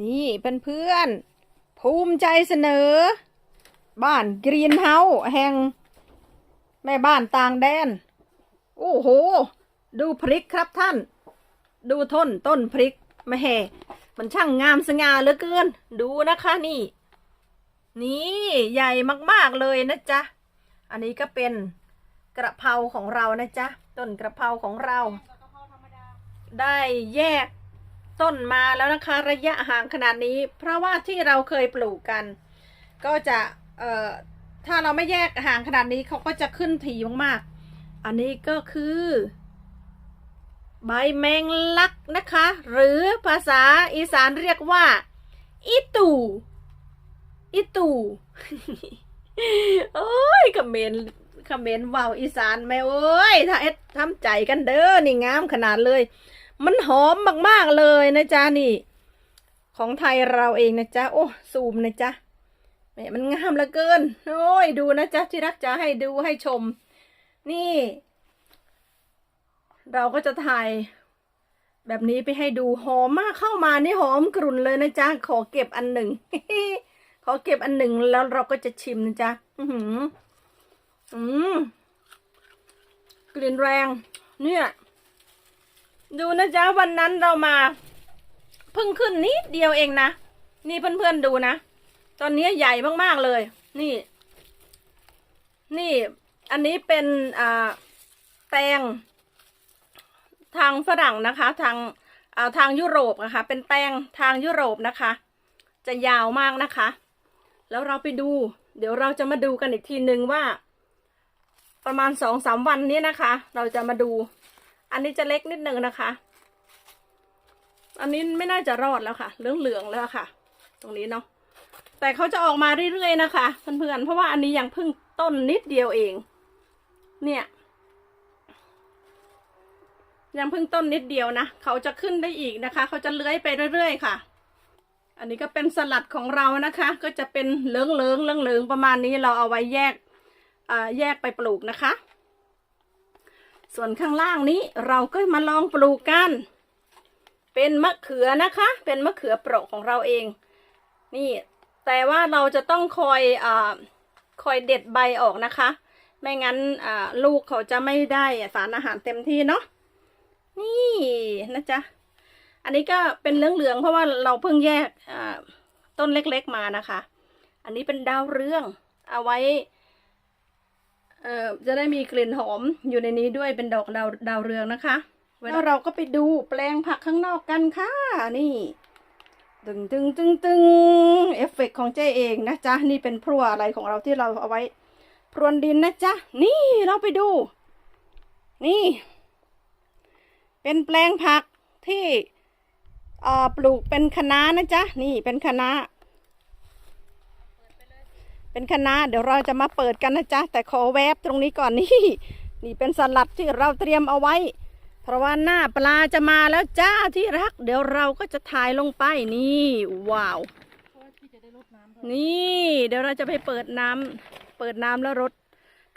นี่เพื่อนๆภูมิใจเสนอ บ้านกรีนเฮาส์แห่ง แม่บ้านต่างแดน โอ้โห ดูพริกครับท่าน ดูต้นต้นพริกแม่มันช่างงามสง่าเหลือเกิน ดูนะคะนี่ นี่ใหญ่มากๆเลยนะจ๊ะ อันนี้ก็เป็นกระเพราของเรานะจ๊ะ ต้นกระเพราของเรา ได้แยก ต้นมาแล้วนะคะ ระยะห่างขนาดนี้ เพราะว่าที่เราเคยปลูกกัน ก็จะเอ่อถ้าเราไม่แยกห่างขนาดนี้เขาก็จะขึ้นถี่มากๆ อันนี้ก็คือ ใบแมงลักนะคะ หรือภาษาอีสานเรียกว่าอีตู่ อีตู่โอ้ยคอมเมนต์คอมเมนต์ว่าวอีสานแม่เอ้ยถ้าเอ็ดทำใจกันเด้อนี่งามขนาดเลย มันหอมมากๆเลยนะจ๊ะนี่ ของไทยเราเองนะจ๊ะโอ้ซูมนะจ๊ะแหมมันงามเหลือเกิน โอ้ยดูนะจ๊ะที่รักจะให้ดูให้ชม นี่ เราก็จะถ่ายแบบนี้ไปให้ดูหอมมากเข้ามานี่หอมกรุ่นเลยนะจ๊ะขอเก็บอันหนึ่งขอเก็บอันหนึ่งแล้วเราก็จะชิมนะจ๊ะอือหืออืมกลิ่นแรง เนี่ย ดูนะจ๊ะวันนั้นเรามาเพิ่งขึ้นนิดเดียวเองนะนี่เพื่อนๆดูนะตอนนี้ใหญ่มากๆเลย นี่ นี่ อันนี้เป็นอ่าแตง ทางฝรั่งนะคะ ทางอ่าทางยุโรปนะคะ เป็นแตงทางยุโรปนะคะ จะยาวมากนะคะ แล้วเราไปดู เดี๋ยวเราจะมาดูกันอีกทีหนึ่งว่า ประมาณสองสามวันนี้นะคะ เราจะมาดู อันนี้จะเล็กนิดนึงนะคะ อันนี้ไม่น่าจะรอดแล้วค่ะ เหลืองๆแล้วค่ะ ตรงนี้เนาะ แต่เขาจะออกมาเรื่อยๆนะคะเพื่อนๆ เพราะว่าอันนี้ยังเพิ่งต้นนิดเดียวเอง เนี่ย ยังเพิ่งต้นนิดเดียวนะ เขาจะขึ้นได้อีกนะคะ เขาจะเลื้อยไปเรื่อย ๆ ค่ะ อันนี้ก็เป็นสลัดของเรานะคะ ก็จะเป็นเหลืองๆเหลืองๆประมาณนี้เราเอาไว้แยกแยกไปปลูกนะคะ ส่วนข้างล่างนี้เราก็มาลองปลูกกัน เป็นมะเขือนะคะ เป็นมะเขือเปราะของเราเอง นี่ แต่ว่าเราจะต้องคอยอ่าคอยเด็ดใบออกนะคะ ไม่งั้นอ่าลูกเขาจะไม่ได้สารอาหารเต็มที่เนาะ นี่นะจ๊ะ อันนี้ก็เป็นเหลืองๆเพราะว่าเราเพิ่งแยกต้นเล็กๆมานะคะ อันนี้เป็นดาวเรืองเอาไว้ เอ่อจะได้มีกลิ่นหอมอยู่ในนี้ด้วยเป็นดอกดาวดาวเรืองนะคะแล้วเราก็ไปดูแปลงผักข้างนอกกันค่ะ นี่ ตึงตึงตึงตึงเอฟเฟกต์ของเจ๊เองนะจ๊ะ นี่เป็นพรัวอะไรของเราที่เราเอาไว้ พรวนดินนะจ๊ะ นี่เราไปดู นี่ เป็นแปลงผักที่ปลูกเป็นคะน้านะจ๊ะ นี่เป็นคะน้า เป็นคณะเดี๋ยวเราจะมาเปิดกันนะจ๊ะ แต่ขอแวบตรงนี้ก่อนนี่ นี่เป็นสลัดที่เราเตรียมเอาไว้ เพราะว่าหน้าปลาจะมาแล้วจ้าที่รัก เดี๋ยวเราก็จะถ่ายลงไปนี่ว้าว นี่เดี๋ยวเราจะไปเปิดน้ำเปิดน้ำแล้วรด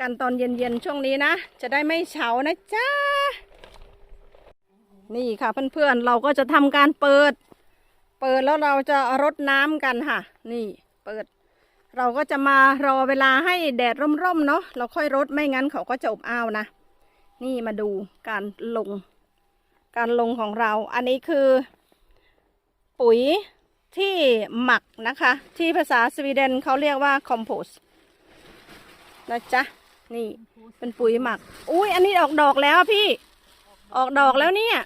กันตอนเย็นๆช่วงนี้นะ จะได้ไม่เฉานะจ๊ะนี่ค่ะเพื่อนๆเราก็จะทำการเปิด เปิดแล้วเราจะรดน้ำกันค่ะ นี่เปิด เราก็จะมารอเวลาให้แดดร่มๆเนาะเราค่อยรดไม่งั้นเขาก็จะอบอ้าวนะ นี่มาดูการลง การลงของเรา อันนี้คือ ปุ๋ยที่หมักนะคะ ที่ภาษาสวีเดนเขาเรียกว่าคอมโพสนะจ๊ะ นี่เป็นปุ๋ยหมัก อุ้ยอันนี้ออกดอกแล้วพี่ ออกดอกแล้วเนี่ย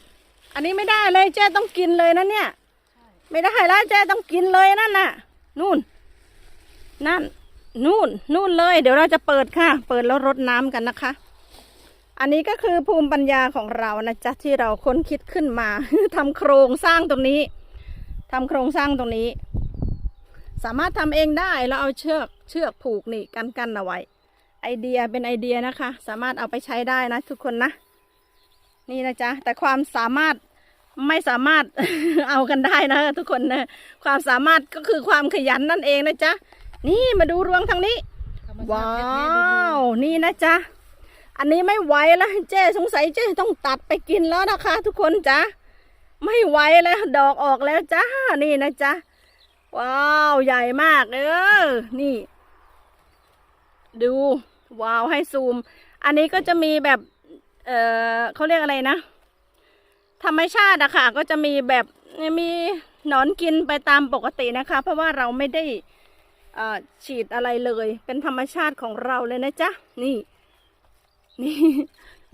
อันนี้ไม่ได้เลยเจ๊ต้องกินเลยนะเนี่ย ไม่ได้แล้วเจ๊ต้องกินเลยนั่นน่ะ นู่น นั่น นู่น นู่นเลย เดี๋ยวเราจะเปิดค่ะ เปิดแล้วรดน้ำกันนะคะ อันนี้ก็คือภูมิปัญญาของเรานะจ๊ะที่เราค้นคิดขึ้นมาทำโครงสร้างตรงนี้ทำโครงสร้างตรงนี้ สามารถทำเองได้แล้วเอาเชือกเชือกผูกนี่กันกันเอาไว้ ไอเดียเป็นไอเดียนะคะ สามารถเอาไปใช้ได้นะ ทุกคนนะ นี่นะจ๊ะแต่ความสามารถไม่สามารถเอากันได้นะทุกคนนะความสามารถก็คือความขยันนั่นเองนะจ๊ะ นี่มาดูรวงทางนี้ ว้าว นี่นะจ๊ะ อันนี้ไม่ไหวแล้วเจ๊สงสัยเจ๊ต้องตัดไปกินแล้วนะคะ ทุกคนจ๊ะ ไม่ไหวแล้วดอกออกแล้วจ้า นี่นะจ๊ะ ว้าวใหญ่มากเออ นี่ ดู ว้าวให้ซูม อันนี้ก็จะมีแบบ เออเขาเรียกอะไรนะ ธรรมชาติอะค่ะ ก็จะมีแบบมีหนอนกินไปตามปกตินะคะ เพราะว่าเราไม่ได้เอ่อ ฉีดอะไรเลย เป็นธรรมชาติของเราเลยนะจ๊ะ นี่ นี่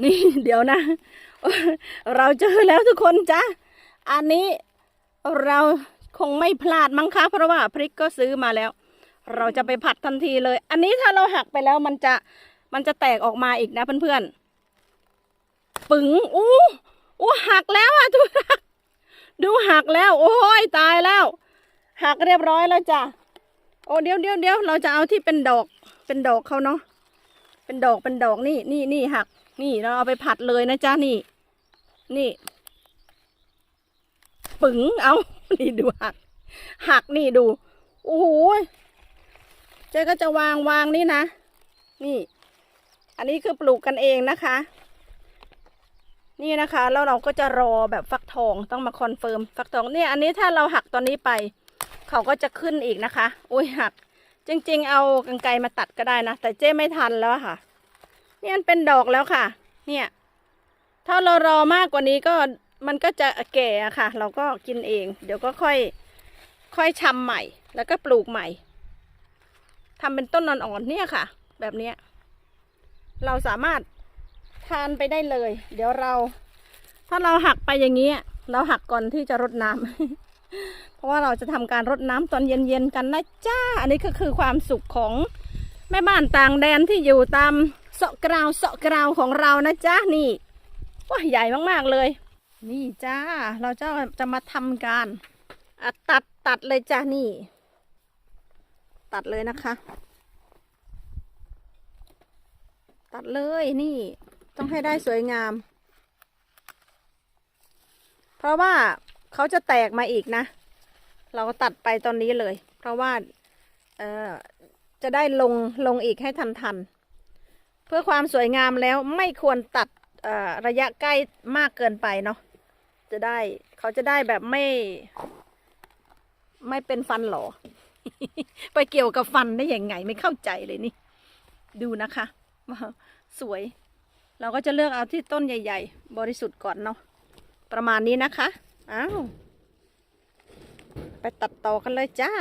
นี่ เดี๋ยวนะ เราเจอแล้วทุกคนจ้ะ อันนี้เราคงไม่พลาดมั้งคะ เพราะว่าพริกก็ซื้อมาแล้ว เราจะไปผัดทันทีเลย อันนี้ถ้าเราหักไปแล้วมันจะมันจะแตกออกมาอีกนะเพื่อนๆ ปึ๋งอู้อู้หักแล้วอะทุกท่านดูหักแล้ว โอ้ยตายแล้ว หักเรียบร้อยแล้วจ้ะ โอ้เดี๋ยวเดี๋ยวเดี๋ยวเราจะเอาที่เป็นดอกเป็นดอกเขาเนาะเป็นดอกเป็นดอกนี่นี่นี่หัก นี่เราเอาไปผัดเลยนะจ๊ะนี่ นี่ปึ๋งเอานี่ดูหัก หักนี่ดูโอ้โหเจ๊ก็จะวางวางนี่นะ นี่ อันนี้คือปลูกกันเองนะคะ นี่นะคะแล้วเราก็จะรอแบบฟักทองต้องมาคอนเฟิร์มฟักทองเนี่ย อันนี้ถ้าเราหักตอนนี้ไป เขาก็จะขึ้นอีกนะคะ อุ้ยหัก จริง ๆ เอากรรไกรมาตัดก็ได้นะ แต่เจ๊ไม่ทันแล้วค่ะ นี่มันเป็นดอกแล้วค่ะ เนี่ย ถ้าเรารอมากกว่านี้ก็มันก็จะแก่อะค่ะ เราก็กินเอง เดี๋ยวก็ค่อย ค่อยชำใหม่ แล้วก็ปลูกใหม่ทำเป็นต้นนอนอ่อนเนี่ยค่ะ แบบเนี้ย เราสามารถทานไปได้เลย เดี๋ยวเรา ถ้าเราหักไปอย่างนี้ยเราหักก่อนที่จะรดน้ำ เพราะว่าเราจะทำการรดน้ำตอนเย็นๆกันนะจ้า อันนี้ก็คือความสุขของแม่บ้านต่างแดนที่อยู่ตามเสาะกราวเสาะกราวของเรานะจ้านี่ว้าใหญ่มากๆเลย นี่จ้า เราจะจะมาทำการอตัดตัดเลยจ้านี่ ตัดเลยนะคะ ตัดเลยนี่ ต้องให้ได้สวยงาม เพราะว่าเขาจะแตกมาอีกนะ เราก็ตัดไปตอนนี้เลย เพราะว่าจะได้ลงลงอีกให้ทันทันๆเพื่อความสวยงามแล้วไม่ควรตัดระยะใกล้มากเกินไปเนาะจะได้เขาจะได้แบบไม่ ไม่เป็นฟันหรอไปเกี่ยวกับฟันได้ยังไงไม่เข้าใจเลยนี่ ดูนะคะว้าวสวย เราก็จะเลือกเอาที่ต้นใหญ่ ๆ บริสุทธิ์ก่อนเนาะประมาณนี้นะคะอ้าว ไปตัดต่อกันเลยจ้า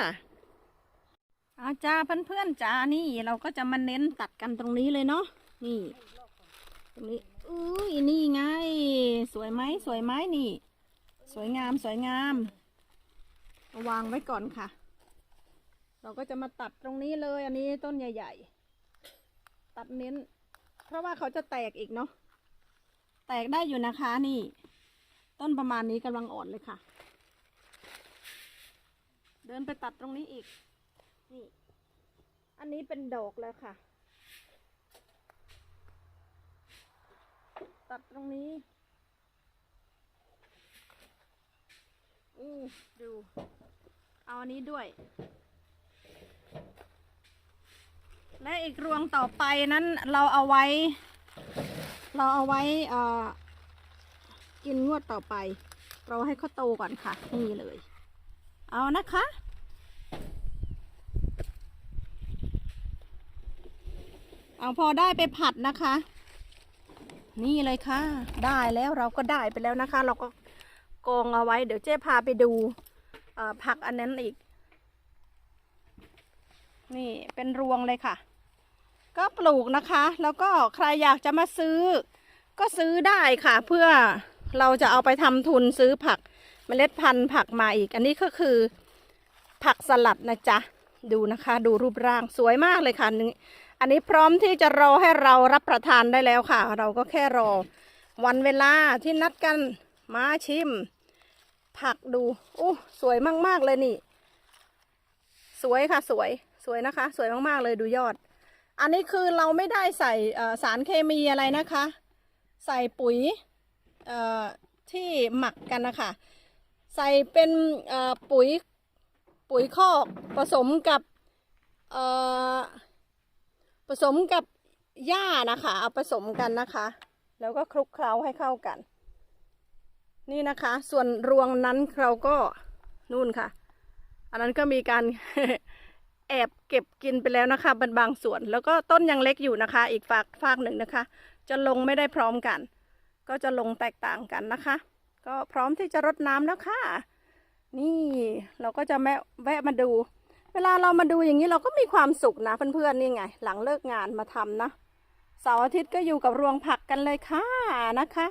อาจ้าเพื่อนๆจ้านี่เราก็จะมาเน้นตัดกันตรงนี้เลยเนาะนี่ตรงนี้อุ้ยนี่ไง สวยไหมสวยไหมนี่ สวยงามสวยงามาวางไว้ก่อนค่ะ เราก็จะมาตัดตรงนี้เลย อันนี้ต้นใหญ่ ๆ ตัดเน้น เพราะว่าเขาจะแตกอีกเนาะแตกได้อยู่นะคะนี่ ต้นประมาณนี้กำลังอ่อนเลยค่ะ เดินไปตัดตรงนี้อีก นี่ อันนี้เป็นดอกแล้วค่ะ ตัดตรงนี้อู้ดู เอาอันนี้ด้วย และอีกรวงต่อไปนั้นเราเอาไว้ เราเอาไว้อ่อกินงวดต่อไป เราให้เขาโตก่อนค่ะ นี่เลย เอานะคะ เอาพอได้ไปผัดนะคะ นี่เลยค่ะ ได้แล้วเราก็ได้ไปแล้วนะคะ เราก็กองเอาไว้ เดี๋ยวเจ๊พาไปดูผักอันนั้นอีก นี่เป็นรวงเลยค่ะ ก็ปลูกนะคะ แล้วก็ใครอยากจะมาซื้อ ก็ซื้อได้ค่ะ เพื่อเราจะเอาไปทำทุนซื้อผัก เมล็ดพันธุ์ผักมาอีก อันนี้ก็คือ ผักสลัดนะจ๊ะ ดูนะคะ ดูรูปร่างสวยมากเลยค่ะนี่อันนี้พร้อมที่จะรอให้เรารับประทานได้แล้วค่ะ เราก็แค่รอ วันเวลาที่นัดกันมาชิม ผักดูอู้สวยมากๆเลยนี่ สวยค่ะสวยสวยนะคะ สวยมากๆเลยดูยอด อันนี้คือเราไม่ได้ใส่สารเคมีอะไรนะคะ ใส่ปุ๋ยที่หมักกันนะคะ ใส่เป็นปุ๋ยปุ๋ยคอกผสมกับผสมกับหญ้านะคะเอาผสมกันนะคะ แล้วก็คลุกเคล้าให้เข้ากัน นี่นะคะ ส่วนรวงนั้นเราก็นู่นค่ะ อันนั้นก็มีการแอบเก็บกินไปแล้วนะคะเป็นบางส่วน แล้วก็ต้นยังเล็กอยู่นะคะ อีกฝากฝากหนึ่งนะคะ จะลงไม่ได้พร้อมกัน ก็จะลงแตกต่างกันนะคะ ก็พร้อมที่จะรดน้ำแล้วค่ะ นี่เราก็จะแม่แวะมาดู เวลาเรามาดูอย่างนี้เราก็มีความสุขนะเพื่อนๆนี่ไง หลังเลิกงานมาทำนะเสาร์อาทิตย์ก็อยู่กับรวงผักกันเลยค่ะนะคะ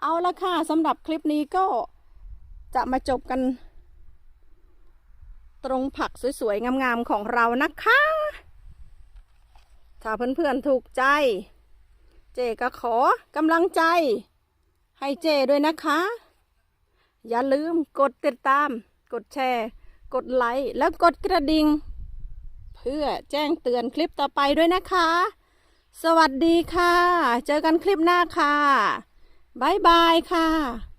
เอาละค่ะสำหรับคลิปนี้ก็จะมาจบกัน ตรงผักสวยๆ งามๆ ของเรานะคะ ถ้าเพื่อนๆถูกใจ เจก็ขอกำลังใจ ให้เจด้วยนะคะ อย่าลืมกดติดตาม กดแชร์ กดไลค์แล้วกดกระดิ่ง เพื่อแจ้งเตือนคลิปต่อไปด้วยนะคะ สวัสดีค่ะ เจอกันคลิปหน้าค่ะ บ๊ายบายค่ะ